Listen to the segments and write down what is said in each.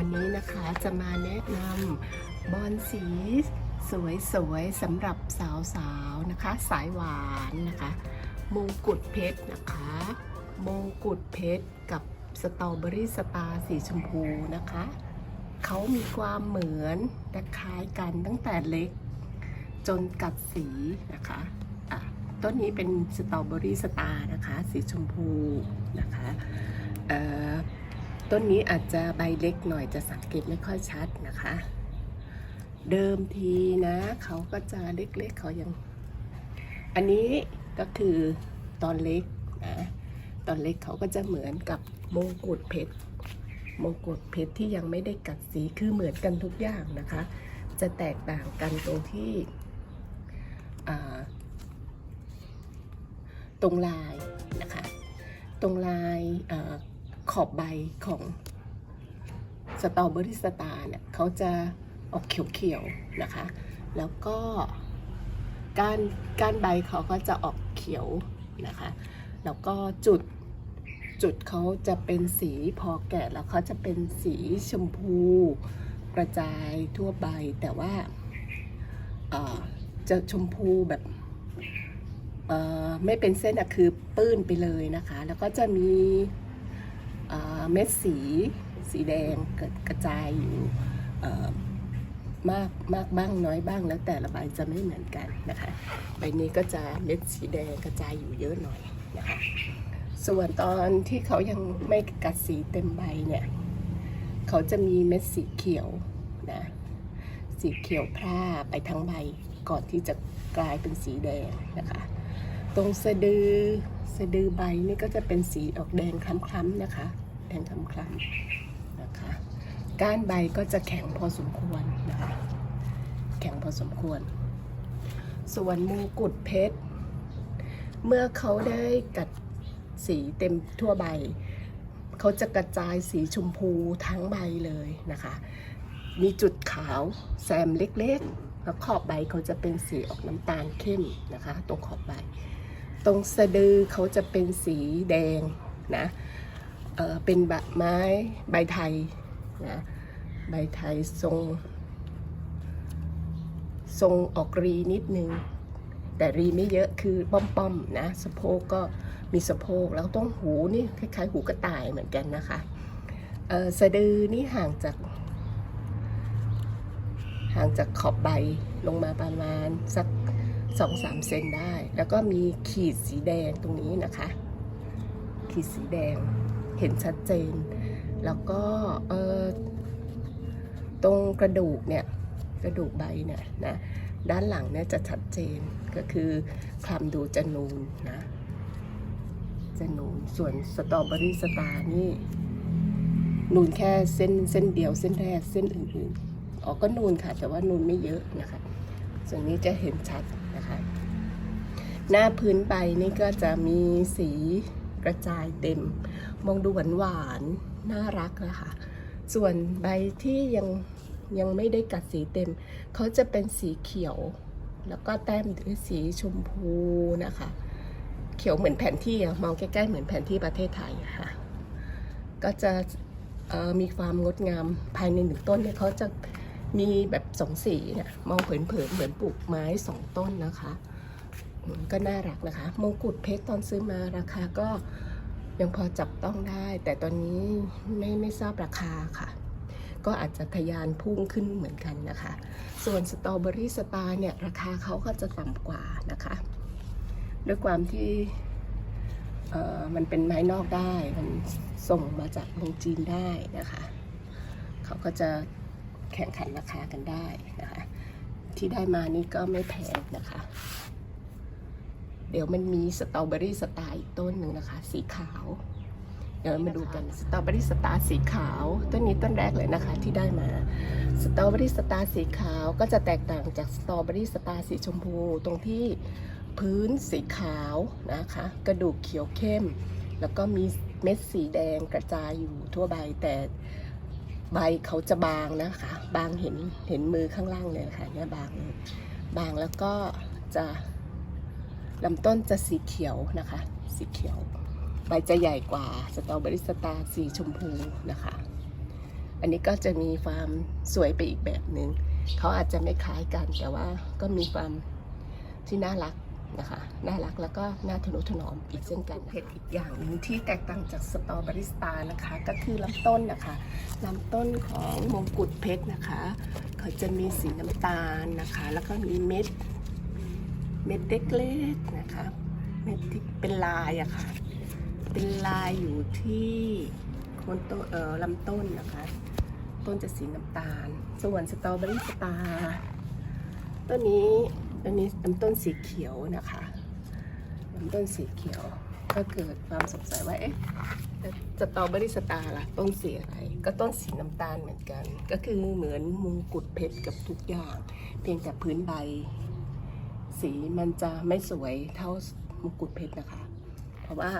วันนี้นะคะจะมาแนะนำบอลสีสวยๆสำหรับสาวๆนะคะ สายหวานนะคะ มงกุฎเพชรนะคะ มงกุฎเพชรกับสตรอเบอรี่สตาร์สีชมพูนะคะ เขามีความเหมือนและคล้ายกันตั้งแต่เล็ก จนกัดสีนะคะะต้นนี้เป็นสตรอเบอรี่สตาร์นะคะ สีชมพูนะคะ ต้นนี้อาจจะใบเล็กหน่อยจะสังเกตไม่ค่อยชัดนะคะ เดิมทีนะ เขาก็จะเล็กๆเขายัง อันนี้ก็คือตอนเล็กนะตอนเล็กเขาก็จะเหมือนกับมงกุฎเพชรมงกุฎเพชรที่ยังไม่ได้กัดสีคือเหมือนกันทุกอย่างนะคะ จะแตกต่างกันตรงที่ตรงลายนะคะ ตรงลายอา ขอบใบของสตรอเบอรี่สตาร์เนี่ยเขาจะออกเขียวๆนะคะ แล้วก็ก้านก้านใบเขาก็จะออกเขียวนะคะ แล้วก็จุดจุดเขาจะเป็นสีพอแก่แล้วเขาจะเป็นสีชมพู กระจายทั่วใบแต่ว่าจะชมพูแบบไม่เป็นเส้นอะคือปื้นไปเลยนะคะ แล้วก็จะมี เม็ดสีสีแดงกระกระจายอยู่มากมากบ้างน้อยบ้างแล้วแต่ละใบจะไม่เหมือนกันนะคะใบนี้ก็จะเม็ดสีแดงกระจายอยู่เยอะหน่อยนะคะส่วนตอนที่เขายังไม่กัดสีเต็มใบเนี่ยเขาจะมีเม็ดสีเขียวนะสีเขียวพร่าไปทั้งใบก่อนที่จะกลายเป็นสีแดงนะคะ ตรงสะดือสะดือใบนี่ก็จะเป็นสีออกแดงคล้ำๆนะคะ แดงคล้ำๆนะคะก้านใบก็จะแข็งพอสมควรนะคะ แข็งพอสมควร ส่วนมงกุฎเพชร เมื่อเขาได้กัดสีเต็มทั่วใบ เขาจะกระจายสีชมพูทั้งใบเลยนะคะ มีจุดขาวแซมเล็กๆ แล้วขอบใบเขาจะเป็นสีออกน้ำตาลเข้มนะคะ ตรงขอบใบ ตรงสะดือเขาจะเป็นสีแดงนะเเป็นแบบไม้ใบไทยนะใบไทยทรง ทรงออกรีนิดนึง แต่รีไม่เยอะคือป้อมๆนะสะโพกก็มีสะโพกแล้วต้องหูนี่คล้ายๆ หูกระต่ายเหมือนกันนะคะเออสะดือนี่ห่างจาก ห่างจากขอบใบลงมาประมาณสัก สองสามเซนได้ แล้วก็มีขีดสีแดงตรงนี้นะคะ ขีดสีแดงเห็นชัดเจน แล้วก็เออตรงกระดูกเนี่ยกระดูกใบเนี่ยนะด้านหลังเนี่ยจะชัดเจนก็คือคลำดูจะนูนนะจะนูนส่วนสตรอเบอรี่สตาร์นี่นูนแค่เส้นเส้นเดียวเส้นแรกเส้นอื่นๆอ๋อก็นูนค่ะ แต่ว่านูนไม่เยอะนะคะ ส่วนนี้จะเห็นชัด นะคะ หน้าพื้นใบนี่ก็จะมีสีกระจายเต็ม มองดูหวานหวานๆน่ารักนะคะส่วนใบที่ยังยังไม่ได้กัดสีเต็ม เขาจะเป็นสีเขียว แล้วก็แต้มด้วยสีชมพูนะคะ เขียวเหมือนแผนที่มองใกล้ๆเหมือนแผนที่ประเทศไทยค่ะ ก็จะมีความงดงามภายในหนึ่งต้นเนี่ยเขาจะ มีแบบสองสีเนี่ยมองเผินๆเหมือนปลูกไม้สองต้นนะคะ ก็น่ารักนะคะ มงกุฎเพชรตอนซื้อมาราคาก็ยังพอจับต้องได้ แต่ตอนนี้ไม่ไม่ทราบราคาค่ะ ก็อาจจะทะยานพุ่งขึ้นเหมือนกันนะคะ ส่วนสตรอเบอรี่สตาร์เนี่ยราคาเขาก็จะต่ำกว่านะคะด้วยความที่เออมันเป็นไม้นอกได้ มันส่งมาจากเมืองจีนได้นะคะ เขาก็จะ แข่งขันราคากันได้นะคะที่ได้มานี่ก็ไม่แพงนะคะ เดี๋ยวมันมีสตรอเบอรี่สตาร์อีกต้นหนึ่งนะคะ สีขาว เดี๋ยวมาดูกันสตรอเบอรี่สตาร์สีขาว ต้นนี้ต้นแรกเลยนะคะ ที่ได้มาสตรอเบอรี่สตาร์สีขาวก็จะแตกต่างจากสตรอเบอรี่สตาร์สีชมพู ตรงที่พื้นสีขาวนะคะ กระดูกเขียวเข้ม แล้วก็มีเม็ดสีแดงกระจายอยู่ทั่วใบแต่ ใบเขาจะบางนะคะ บางเห็นเห็นมือข้างล่างเลยนะคะเนี่ยบางบางแล้วก็จะลำต้นจะสีเขียวนะคะ สีเขียว ใบจะใหญ่กว่าสตรอเบอรี่สตาร์สีชมพูนะคะ อันนี้ก็จะมีความสวยไปอีกแบบหนึ่งเขาอาจจะไม่คล้ายกันแต่ว่าก็มีความที่น่ารัก นะคะน่ารักแล้วก็น่าทนุถนอมอีกเช่นกันเห็ดอีกอย่างหนึ่งที่แตกต่างจากสตรอเบอรี่สตาร์นะคะ ก็คือลำต้นนะคะลำต้นของมงกุฎเพชรนะคะ เขาจะมีสีน้ำตาลนะคะ แล้วก็มีเม็ดเม็ดเล็กๆนะคะเม็ดที่เป็นลายอะค่ะเป็นลายอยู่ที่โคนต้นเอ่อลำต้นนะคะ ต้นจะสีน้ำตาล ส่วนสตรอเบอรี่สตาร์ ต้นนี้ต้นนี้ลำต้นสีเขียวนะคะลำต้นสีเขียว ก็เกิดความสงสัยว่าเอ๊ะสตรอเบอรี่สตาร์ล่ะต้นสีอะไร ก็ต้นสีน้ำตาลเหมือนกัน ก็คือเหมือนมงกุฎเพชรกับทุกอย่าง เพียงแต่พื้นใบ สีมันจะไม่สวยเท่ามงกุฎเพชรนะคะ เพราะว่า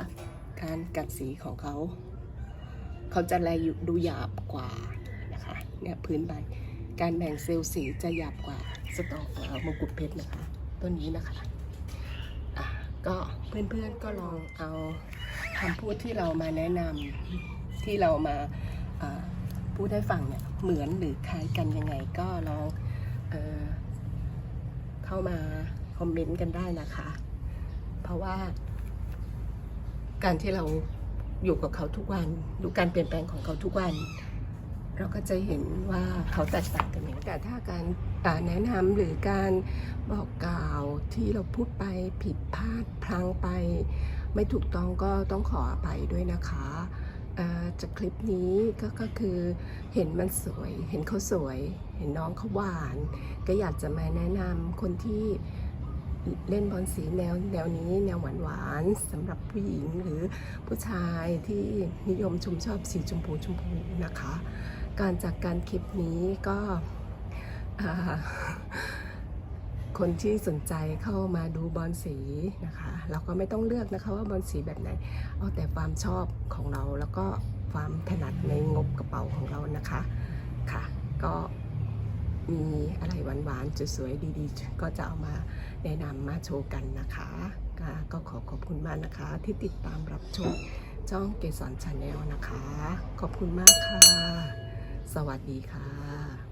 การกัดสีของเขาเขาจะแลอยู่ดูหยาบกว่านะคะเนี่ยพื้นใบการแบ่งเซลล์สีจะหยาบกว่า สตออมงกุฎเพชรนะคะต้นนี้นะคะอะก็เพื่อนๆก็ลองเอาคำพูดที่เรามาแนะนำที่เรามาพูดให้ฟังเนี่ยเหมือนหรือคล้ายกันยังไงก็ลองเออเข้ามาคอมเมนต์กันได้นะคะ เพราะว่า การที่เราอยู่กับเขาทุกวัน ดูการเปลี่ยนแปลงของเขาทุกวัน เราก็จะเห็นว่าเขาแตกต่างกันอย่างแต่ถ้าการ แนะนำหรือการบอกกล่าวที่เราพูดไปผิดพลาดพลังไป ไม่ถูกต้องก็ต้องขออภัยด้วยนะคะจากคลิปนี้ก็ก็คือเห็นมันสวย เห็นเขาสวย เห็นน้องเขาหวาน ก็อยากจะมาแนะนำคนที่เล่นบอลสีแนวแนวนี้แนวหวานหวานๆสำหรับผู้หญิงหรือผู้ชายที่นิยมชมชอบสีชมพูชมพูนะคะ การจากการคลิปนี้ก็ คนที่สนใจเข้ามาดูบอลสีนะคะ เราก็ไม่ต้องเลือกนะคะว่าบอลสีแบบไหน เอาแต่ความชอบของเราแล้วก็ความถนัดในงบกระเป๋าของเรานะคะค่ะ ก็มีอะไรหวานๆสวยๆดีๆ ก็จะเอามาแนะนำมาโชว์กันนะคะก็ก็ขอขอบคุณมากนะคะ ที่ติดตามรับชมช่องเกสรชาแนลนะคะ ขอบคุณมากค่ะ สวัสดีค่ะ